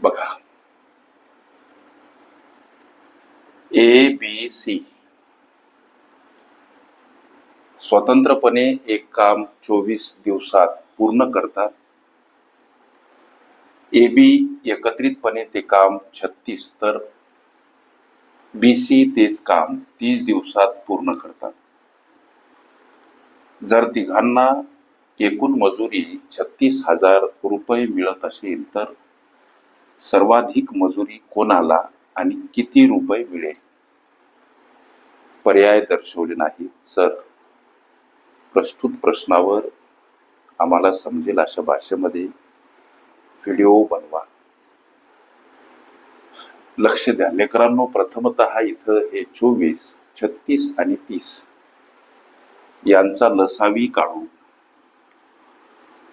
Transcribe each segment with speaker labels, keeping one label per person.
Speaker 1: बघा. A B C स्वतंत्रपणे एक काम चोवीस दिवसात पूर्ण करतात. ए बी एकत्रितपणे ते काम छत्तीस तर बी सी तेच काम तीस दिवसात पूर्ण करतात. जर तिघांना एकूण मजुरी छत्तीस हजार रुपये मिळत असेल तर सर्वाधिक मजुरी कोणाला आणि किती रुपये मिळेल? पर्याय दर्शवले नाहीत सर. प्रस्तुत प्रश्नावर आम्हाला समजेल अशा भाषेमध्ये व्हिडिओ बनवा. लक्ष द्या. लेकरांनो प्रथमत इथं हे चोवीस छत्तीस आणि तीस यांचा लसावी काढू.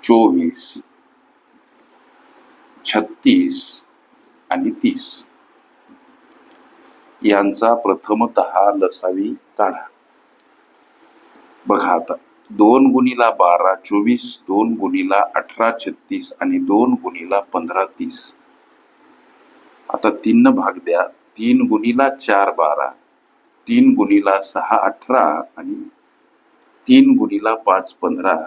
Speaker 1: चोवीस. छत्तीस आणि तीस. यांचा प्रथमत लसावी काढा. बघा आता दोन गुणीला बारा चोवीस दोन गुणीला अठरा छत्तीस आणि दोन गुणीला पंधरा तीस. आता तीन भाग द्या तीन गुणीला चार बारा तीन गुणीला सहा अठरा आणि तीन गुणीला पाच पंधरा.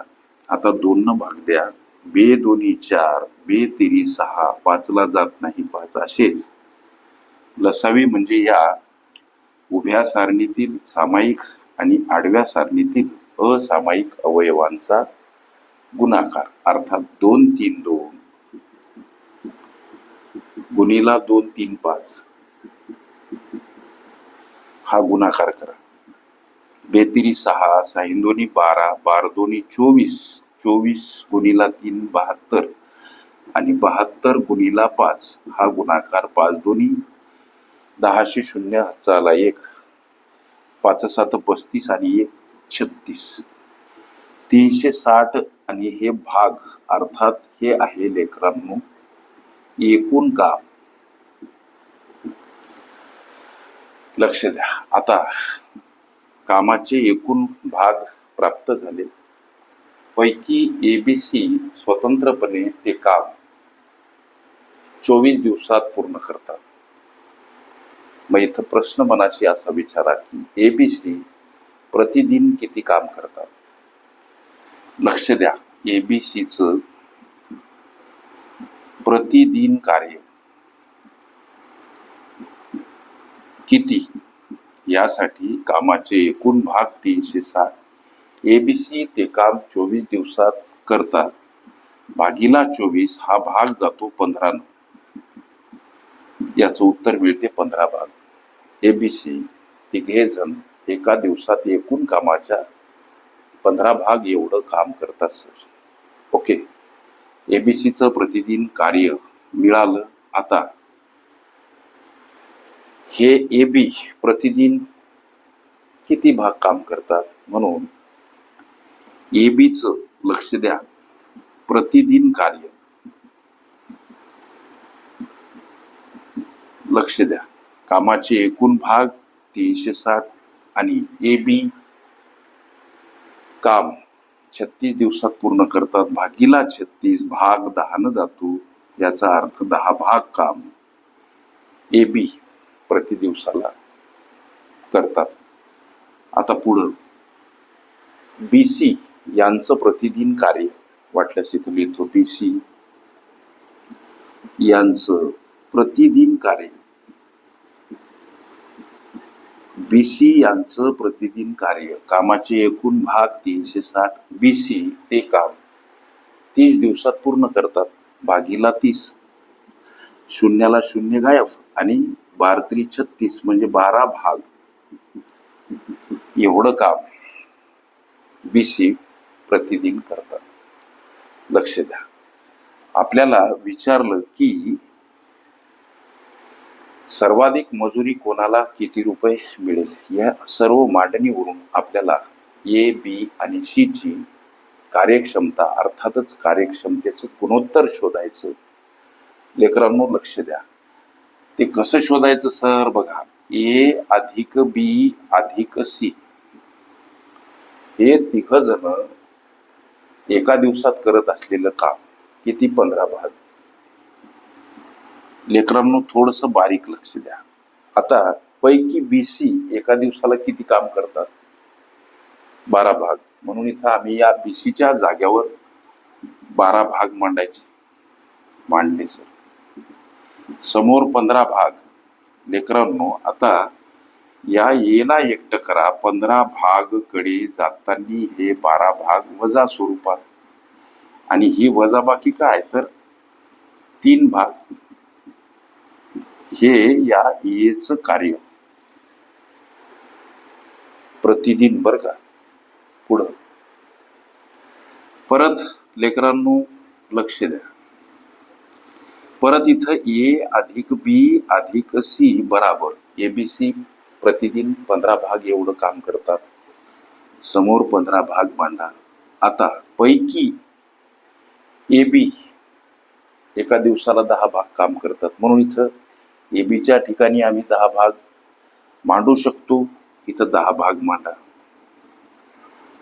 Speaker 1: आता दोन भाग द्या. बे दोन्ही चार बे तेरी सहा पाचला जात नाही पाच असेच लसावी म्हणजे या उभ्या सारणीतील सामायिक आणि आडव्या सारणीतील असामायिक अवयवांचा गुणाकार अर्थात दोन तीन दोन. गुणीला दोन तीन पाच. हा गुणाकार करा. बेतिरी सहा साहिंदोनी बारा बारदोनी चोवीस. चोवीस गुणीला तीन बहात्तर आणि बहात्तर गुणीला पाच हा गुणाकार पाच दोन्ही दहाशे शून्य चाला एक. पाच सात पस्तीस आणि एक छत्तीस. तीनशे साठ आणि हे भाग अर्थात हे आहे लेकरांनो एकूण काम. लक्ष द्या. आता कामाचे एकूण भाग प्राप्त झाले. पैकी एबीसी स्वतंत्रपणे ते काम चोवीस दिवसात पूर्ण करतात. मग इथं प्रश्न मनाशी असा विचारा की एबीसी प्रतिदिन किती काम करतात? लक्ष द्या एबीसीच प्रतिदिन कार्य किती? यासाठी कामाचे एकूण भाग तीनशे साठ. एबीसी ते काम चोवीस दिवसात करतात. भागीला चोवीस हा भाग जातो पंधरा याचं उत्तर मिळते पंधरा भाग. एबीसी तिघे जण एका दिवसात एकूण कामाच्या पंधरा भाग एवढं काम करतात सर. ओके. एबीसीचं प्रतिदिन कार्य मिळालं आता. हे ए बी प्रतिदिन किती भाग काम करतात म्हणून ए बीच लक्ष द्या. प्रतिदिन कार्य. लक्ष द्या. कामाचे एकूण भाग तीनशे साठ आणि ए बी काम छत्तीस दिवसात पूर्ण करतात. भागीला छत्तीस भाग दहानं जातो. याचा अर्थ दहा भाग काम. ए बी प्रति दिवसाला करतात. आता पुढं. बी सी यांचं प्रतिदिन कार्य वाटल्यास इथं लिहितो पी सी यांचं प्रतिदिन कार्य. बी सी यांचं प्रतिदिन कार्य. कामाचे एकूण भाग तीनशे साठ. बी सी ते काम. तीस दिवसात पूर्ण करतात. भागीला तीस. शून्याला शून्य गायब आणि बारत्री छत्तीस म्हणजे बारा भाग. एवढं काम. बी सी प्रतिदिन करतात. लक्ष द्या. आपल्याला विचारलं की सर्वाधिक मजुरी कोणाला किती रुपये मिळेल? या सर्व मांडणीवरून आपल्याला ए बी आणि सी ची कार्यक्षमता अर्थातच कार्यक्षमतेचं गुणोत्तर शोधायचं. लेकरांनो लक्ष द्या. ते कसं शोधायचं सर? बघा. ए अधिक बी अधिक सी हे तिघ जण एका दिवसात करत असलेलं काम किती पंधरा भाग? लेकरांनो थोडस बारीक लक्ष द्या. आता पैकी बीसी एका दिवसाला किती काम करतात? बारा भाग. म्हणून इथं आम्ही या बीसीच्या जाग्यावर बारा भाग मांडायचे. मांडले सर. समोर पंधरा भाग. लेकरांनो आता या येला एकटं करा. पंधरा भागकडे जाताना हे बारा भाग वजा स्वरूपात. आणि ही वजाबाकी काय? तर तीन भाग. हे या येच कार्य. प्रतिदिन बर का? पुढं. परत लेकरांनो लक्ष द्या. परत इथं ए अधिक बी अधिक सी बराबर. एबीसी प्रतिदिन पंधरा भाग एवढं काम करतात. समोर पंधरा भाग मांडा. आता पैकी ए बी एका दिवसाला दहा भाग काम करतात. म्हणून इथं ए बीच्या ठिकाणी आम्ही दहा भाग मांडू शकतो. इथं दहा भाग मांडा.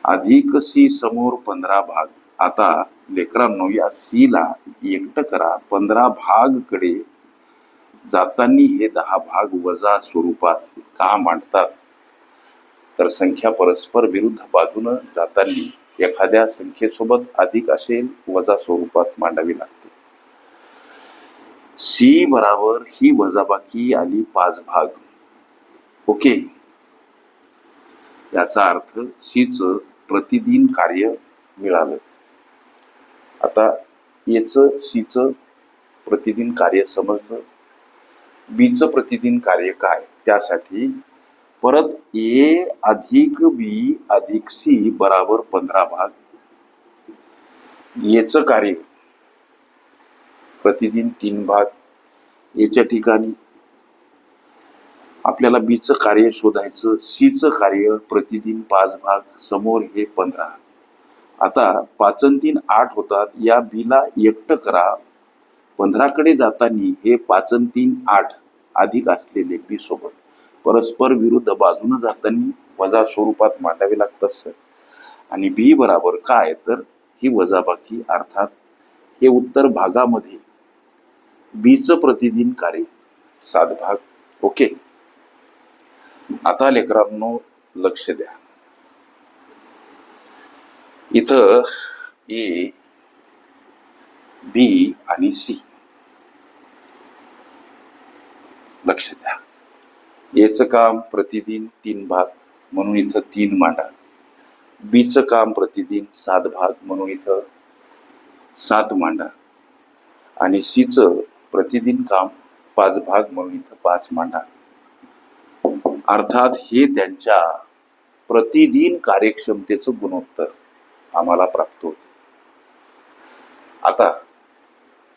Speaker 1: अधिक सी समोर पंधरा भाग. आता लेकरांनो या सी ला एकटं करा. पंधरा भागकडे जातांनी हे दहा भाग वजा स्वरूपात का मांडतात? तर संख्या परस्पर विरुद्ध बाजूनं जातांनी एखाद्या संख्येसोबत अधिक असेल वजा स्वरूपात मांडावी लागते. सी बराबर ही वजाबाकी आली पाच भाग. ओके. याचा अर्थ सीच प्रतिदिन कार्य मिळालं. आता याच सीच प्रतिदिन कार्य समजलं. बीचं प्रतिदिन कार्य काय? त्यासाठी परत ए अधिक बी अधिक सी बराबर पंधरा भाग. याच कार्य. प्रतिदिन तीन भाग. याच्या ठिकाणी आपल्याला बीचं कार्य शोधायचं सीचं कार्य प्रतिदिन पाच भाग समोर हे पंधरा. आता पाचन तीन आठ होतात या बीला एकटं करा. पंधराकडे जाताना हे पाचन तीन आठ अधिक असलेले बी सोबत परस्पर विरुद्ध बाजूने जाताना वजा स्वरूपात मांडावे लागतात सर. आणि बी बराबर काय तर ही वजाबाकी अर्थात हे उत्तर भागामध्ये बीच प्रतिदिन कार्य सात भाग. ओके. आता लेकरांनो लक्ष द्या. इथं ए बी आणि सी. लक्ष द्या. एचं काम प्रतिदिन तीन भाग म्हणून इथं तीन मांडा. बीचं काम प्रतिदिन सात भाग म्हणून इथं सात मांडा. आणि सीचं प्रतिदिन काम पाच भाग म्हणून इथं पाच मांडा. अर्थात हे त्यांच्या प्रतिदिन कार्यक्षमतेचं गुणोत्तर आम्हाला प्राप्त होते. आता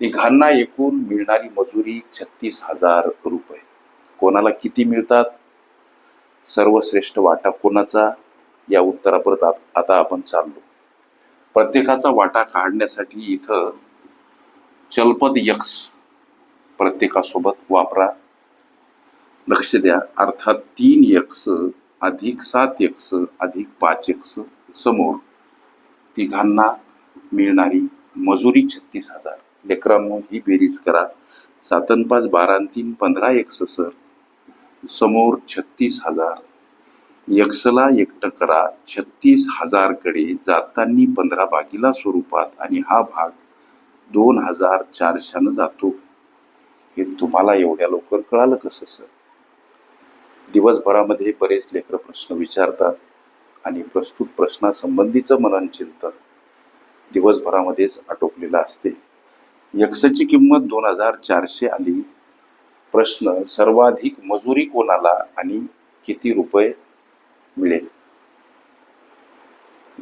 Speaker 1: तिघांना एकूण मिळणारी मजुरी छत्तीस हजार रुपये. कोणाला किती मिळतात? सर्वश्रेष्ठ वाटा कोणाचा? या उत्तरापर्यंत आता आपण चाललो. प्रत्येकाचा वाटा काढण्यासाठी इथं चलपद यक्स प्रत्येकासोबत वापरा. लक्ष द्या अर्थात तीन यक्स अधिक सात यक्स अधिक पाच यक्स समोर तिघांना मिळणारी मजुरी छत्तीस हजार. लेकरांनो ही बेरीज करा. सातन पाच बारा तीन पंधरा यक्स सर समोर छत्तीस हजार. यक्षला एकटं करा. छत्तीस हजारकडे जातानी पंधरा बागीला स्वरूपात आणि हा भाग दोन हजार चारशानं जातो. हे तुम्हाला एवढ्या लवकर कळालं कसं सर? दिवसभरामध्ये बरेच लेकर प्रश्न विचारतात आणि प्रस्तुत प्रश्नासंबंधीचं मनन चिंतन दिवसभरामध्येच आटोपलेलं असते. यक्सची किंमत दोन हजार चारशे आली. प्रश्न सर्वाधिक मजुरी कोणाला आणि किती रुपये मिळेल?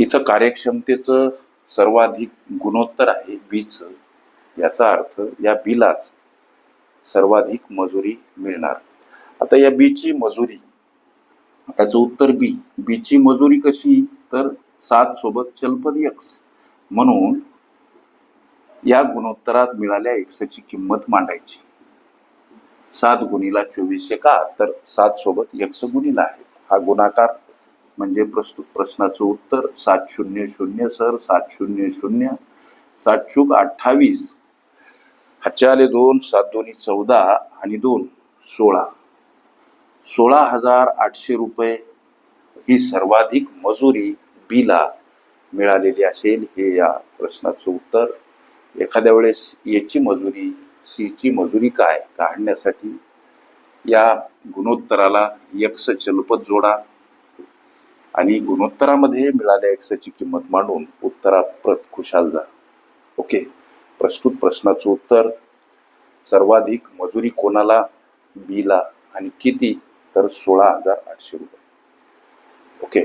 Speaker 1: इथं कार्यक्षमतेचं सर्वाधिक गुणोत्तर आहे बीच याचा अर्थ या बिलाच सर्वाधिक मजुरी मिळणार. आता या बीची मजुरी त्याचं उत्तर बी. बीची मजुरी कशी? तर सात सोबत चलपद यक्स. म्हणून या गुणोत्तरात मिळाल्या एक्सची किंमत मांडायची. सात गुणीला चोवीस एका तर सात सोबत यक्ष गुणीला आहे हा गुणाकार म्हणजे प्रस्तुत प्रश्नाचं उत्तर सात शून्य शून्य सर सात शून्य शून्य सात चूक अठ्ठावीस. हातच्या आले दोन सात दोन्ही चौदा आणि दोन सोळा. सोळा हजार आठशे रुपये ही सर्वाधिक मजुरी बीला मिळालेली असेल हे या प्रश्नाचं उत्तर. एखाद्या वेळेस याची मजुरी सीची मजुरी काय काढण्यासाठी या गुणोत्तराला यक्ष चलपत जोडा आणि गुणोत्तरामध्ये मिळाल्या एक्सची किंमत मांडून उत्तराप्रत खुशाल जा. ओके प्रस्तुत प्रश्नाचं उत्तर सर्वाधिक मजुरी कोणाला? बीला आणि किती? तर सोळा हजार आठशे रुपये. ओके